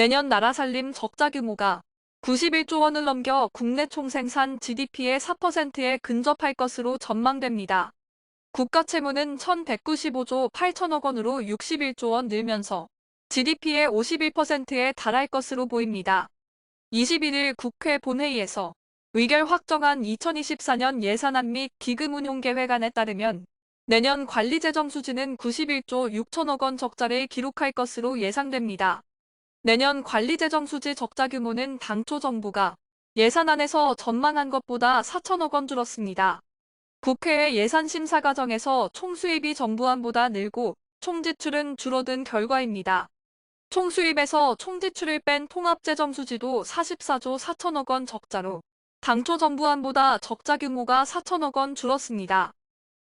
내년 나라 살림 적자 규모가 91조 원을 넘겨 국내 총생산 GDP의 4%에 근접할 것으로 전망됩니다. 국가 채무는 1195조 8천억 원으로 61조 원 늘면서 GDP의 51%에 달할 것으로 보입니다. 21일 국회 본회의에서 의결 확정한 2024년 예산안 및 기금 운용 계획안에 따르면 내년 관리재정 수지는 91조 6천억 원 적자를 기록할 것으로 예상됩니다. 내년 관리재정 수지 적자 규모는 당초 정부가 예산안에서 전망한 것보다 4천억 원 줄었습니다. 국회의 예산 심사 과정에서 총수입이 정부안보다 늘고 총지출은 줄어든 결과입니다. 총수입에서 총지출을 뺀 통합재정 수지도 44조 4천억 원 적자로 당초 정부안보다 적자 규모가 4천억 원 줄었습니다.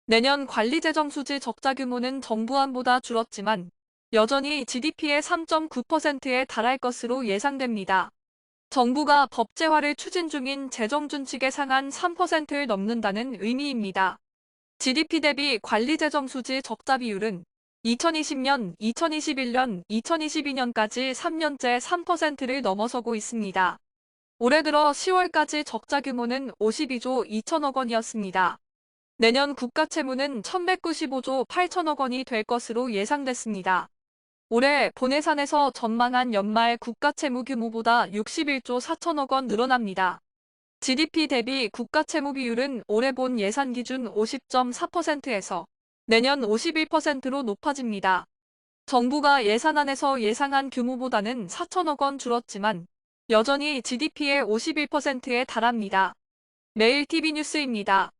내년 관리재정 수지 적자 규모는 정부안보다 줄었지만 여전히 GDP의 3.9%에 달할 것으로 예상됩니다. 정부가 법제화를 추진 중인 재정준칙에 상한 3%를 넘는다는 의미입니다. GDP 대비 관리재정 수지 적자 비율은 2020년, 2021년, 2022년까지 3년째 3%를 넘어서고 있습니다. 올해 들어 10월까지 적자 규모는 52조 2천억 원이었습니다. 내년 국가 채무는 1195조 8천억 원이 될 것으로 예상됐습니다. 올해 본예산에서 전망한 연말 국가 채무 규모보다 61조 4천억 원 늘어납니다. GDP 대비 국가 채무 비율은 올해 본 예산 기준 50.4%에서 내년 51%로 높아집니다. 정부가 예산안에서 예상한 규모보다는 4천억 원 줄었지만 여전히 GDP의 51%에 달합니다. 매일 TV 뉴스입니다.